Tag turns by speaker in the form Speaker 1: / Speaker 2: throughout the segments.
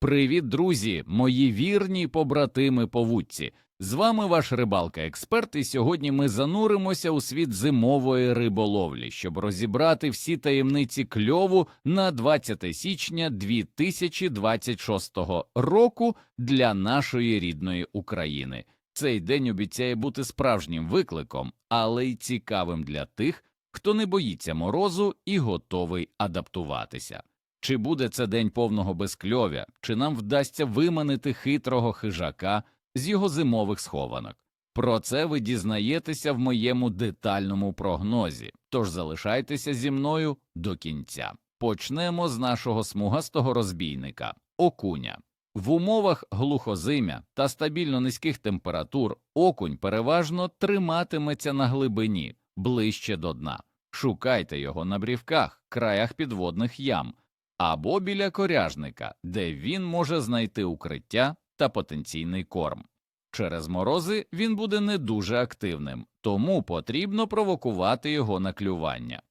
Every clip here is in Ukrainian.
Speaker 1: Привіт, друзі, мої вірні побратими по вудці. З вами ваш рибалка-експерт, і сьогодні ми зануримося у світ зимової риболовлі, щоб розібрати всі таємниці кльову на 20 січня 2026 року для нашої рідної України. Цей день обіцяє бути справжнім викликом, але й цікавим для тих, хто не боїться морозу і готовий адаптуватися. Чи буде це день повного безкльовя, чи нам вдасться виманити хитрого хижака з його зимових схованок? Про це ви дізнаєтеся в моєму детальному прогнозі, тож залишайтеся зі мною до кінця. Почнемо з нашого смугастого розбійника окуня. В умовах глухозимя та стабільно низьких температур окунь переважно триматиметься на глибині ближче до дна. Шукайте його на брівках, краях підводних ям або біля коряжника, де він може знайти укриття та потенційний корм. Через морози він буде не дуже активним, тому потрібно провокувати його на клювання.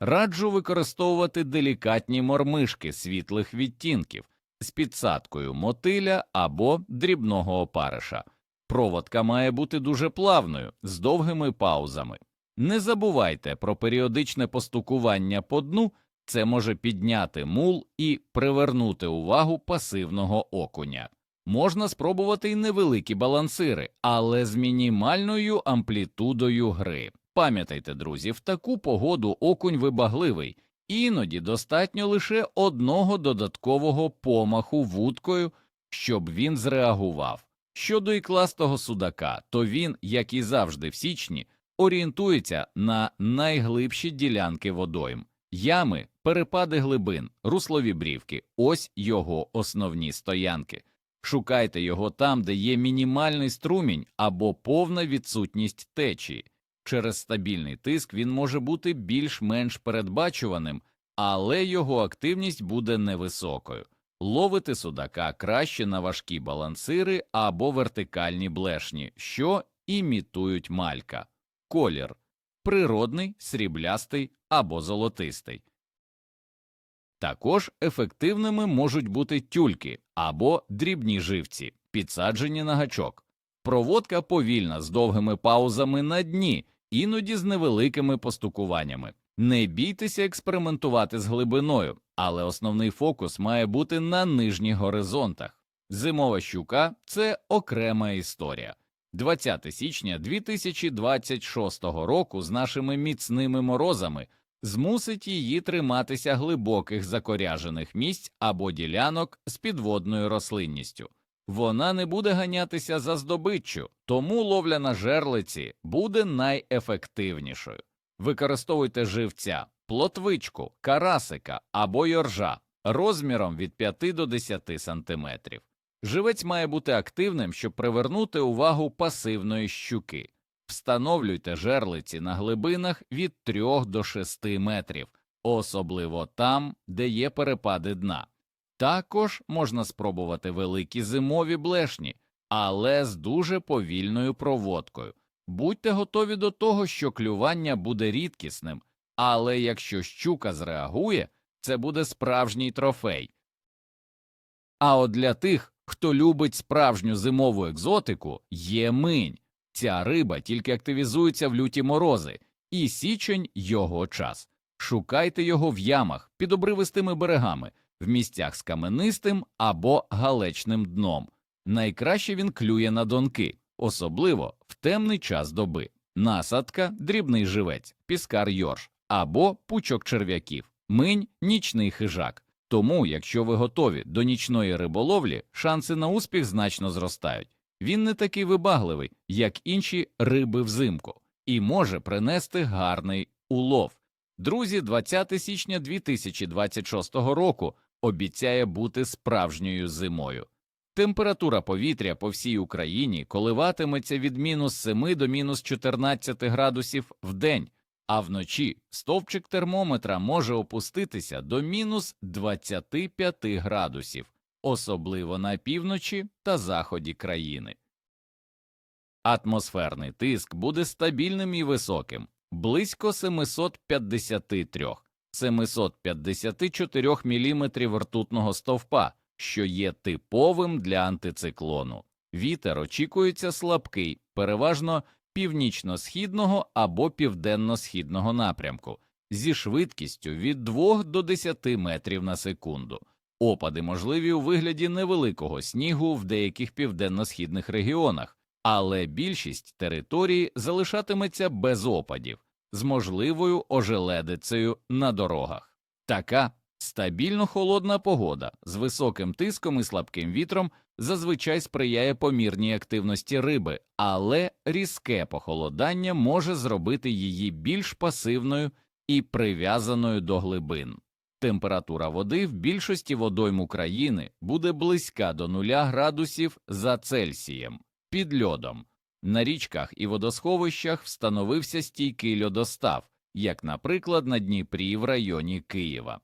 Speaker 1: Раджу використовувати делікатні мормишки світлих відтінків з підсадкою мотиля або дрібного опариша. Проводка має бути дуже плавною, з довгими паузами. Не забувайте про періодичне постукування по дну, це може підняти мул і привернути увагу пасивного окуня. Можна спробувати й невеликі балансири, але з мінімальною амплітудою гри. Пам'ятайте, друзі, в таку погоду окунь вибагливий, іноді достатньо лише одного додаткового помаху вудкою, щоб він зреагував. Щодо ікластого судака, то він, як і завжди в січні, орієнтується на найглибші ділянки водойм, ями, перепади глибин, руслові брівки ось його основні стоянки. Шукайте його там, де є мінімальний струмінь або повна відсутність течії. Через стабільний тиск він може бути більш-менш передбачуваним, але його активність буде невисокою. Ловити судака краще на важкі балансири або вертикальні блешні, що імітують малька. Колір природний, сріблястий або золотистий. Також ефективними можуть бути тюльки або дрібні живці, підсаджені на гачок. Проводка повільна з довгими паузами на дні, іноді з невеликими постукуваннями. Не бійтеся експериментувати з глибиною, але основний фокус має бути на нижніх горизонтах. Зимова щука це окрема історія. 20 січня 2026 року з нашими міцними морозами змусить її триматися глибоких закоряжених місць або ділянок з підводною рослинністю. Вона не буде ганятися за здобиччю, тому ловля на жерлиці буде найефективнішою. Використовуйте живця, плотвичку, карасика або йоржа розміром від 5 до 10 см. Живець має бути активним, щоб привернути увагу пасивної щуки. Встановлюйте жерлиці на глибинах від 3 до 6 метрів, особливо там, де є перепади дна. Також можна спробувати великі зимові блешні, але з дуже повільною проводкою. Будьте готові до того, що клювання буде рідкісним, але якщо щука зреагує, це буде справжній трофей. А от для тих, хто любить справжню зимову екзотику, є минь. Ця риба тільки активізується в люті морози, і січень його час. Шукайте його в ямах під обривистими берегами, в місцях з каменистим або галечним дном. Найкраще він клює на донки, особливо в темний час доби. Насадка, дрібний живець, піскар йорш або пучок черв'яків, минь нічний хижак. Тому, якщо ви готові до нічної риболовлі, шанси на успіх значно зростають. Він не такий вибагливий, як інші риби взимку, і може принести гарний улов. Друзі, 20 січня 2026 року обіцяє бути справжньою зимою. Температура повітря по всій Україні коливатиметься від мінус 7 до мінус 14 градусів в день, а вночі стовпчик термометра може опуститися до мінус 25 градусів, особливо на півночі та заході країни. Атмосферний тиск буде стабільним і високим, близько 753 754 мм ртутного стовпа, що є типовим для антициклону. Вітер очікується слабкий, переважно північно-східного або південно-східного напрямку, зі швидкістю від 2 до 10 метрів на секунду. Опади можливі у вигляді невеликого снігу в деяких південно-східних регіонах, але більшість території залишатиметься без опадів з можливою ожеледицею на дорогах. Така стабільно холодна погода з високим тиском і слабким вітром зазвичай сприяє помірній активності риби, але різке похолодання може зробити її більш пасивною і прив'язаною до глибин. Температура води в більшості водойм України буде близька до 0 градусів за Цельсієм під льодом. На річках і водосховищах встановився стійкий льодостав, як, наприклад, на Дніпрі в районі Києва.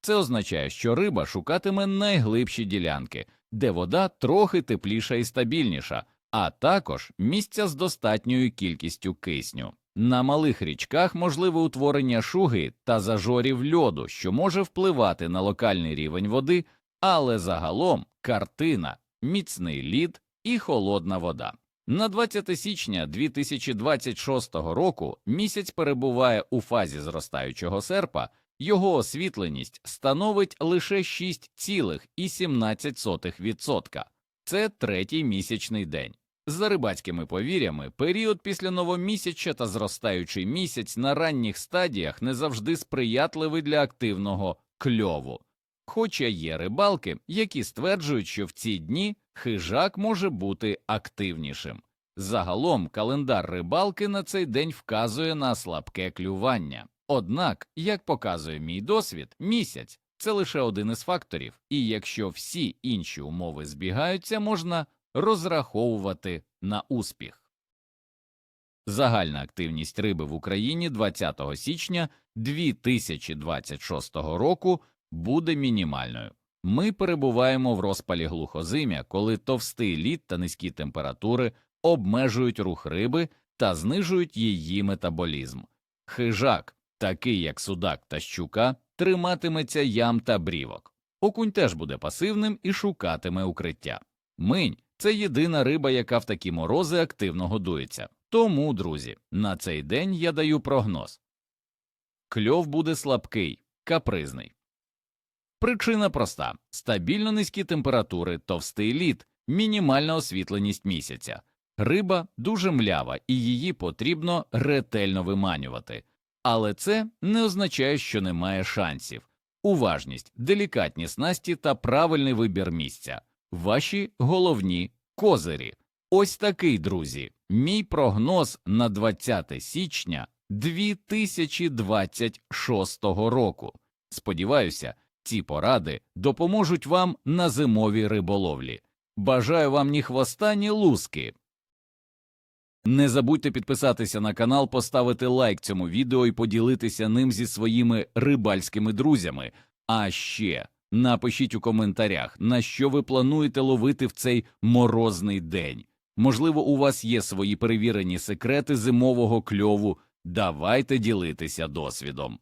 Speaker 1: Це означає, що риба шукатиме найглибші ділянки, де вода трохи тепліша і стабільніша, а також місця з достатньою кількістю кисню. На малих річках можливе утворення шуги та зажорів льоду, що може впливати на локальний рівень води, але загалом картина, міцний лід і холодна вода. На 20 січня 2026 року місяць перебуває у фазі зростаючого серпа, його освітленість становить лише 6,17%. Це третій місячний день. За рибацькими повір'ями, період після новомісяча та зростаючий місяць на ранніх стадіях не завжди сприятливий для активного кльову. Хоча є рибалки, які стверджують, що в ці дні хижак може бути активнішим. Загалом календар рибалки на цей день вказує на слабке клювання. Однак, як показує мій досвід, місяць це лише один із факторів, і якщо всі інші умови збігаються, можна розраховувати на успіх. Загальна активність риби в Україні 20 січня 2026 року буде мінімальною. Ми перебуваємо в розпалі глухозим'я, коли товстий лід та низькі температури обмежують рух риби та знижують її метаболізм. Хижак, такий як судак та щука, триматиметься ям та брівок. Окунь теж буде пасивним і шукатиме укриття. Минь це єдина риба, яка в такі морози активно годується. Тому, друзі, на цей день я даю прогноз. Кльов буде слабкий, капризний. Причина проста стабільно низькі температури, товстий лід, мінімальна освітленість місяця. Риба дуже млява і її потрібно ретельно виманювати. Але це не означає, що немає шансів. Уважність, делікатні снасті та правильний вибір місця ваші головні козирі. Ось такий, друзі, мій прогноз на 20 січня 2026 року. Сподіваюся, ці поради допоможуть вам на зимовій риболовлі. Бажаю вам ні хвоста, ні луски. Не забудьте підписатися на канал, поставити лайк цьому відео і поділитися ним зі своїми рибальськими друзями. А ще напишіть у коментарях, на що ви плануєте ловити в цей морозний день. Можливо, у вас є свої перевірені секрети зимового кльову. Давайте ділитися досвідом.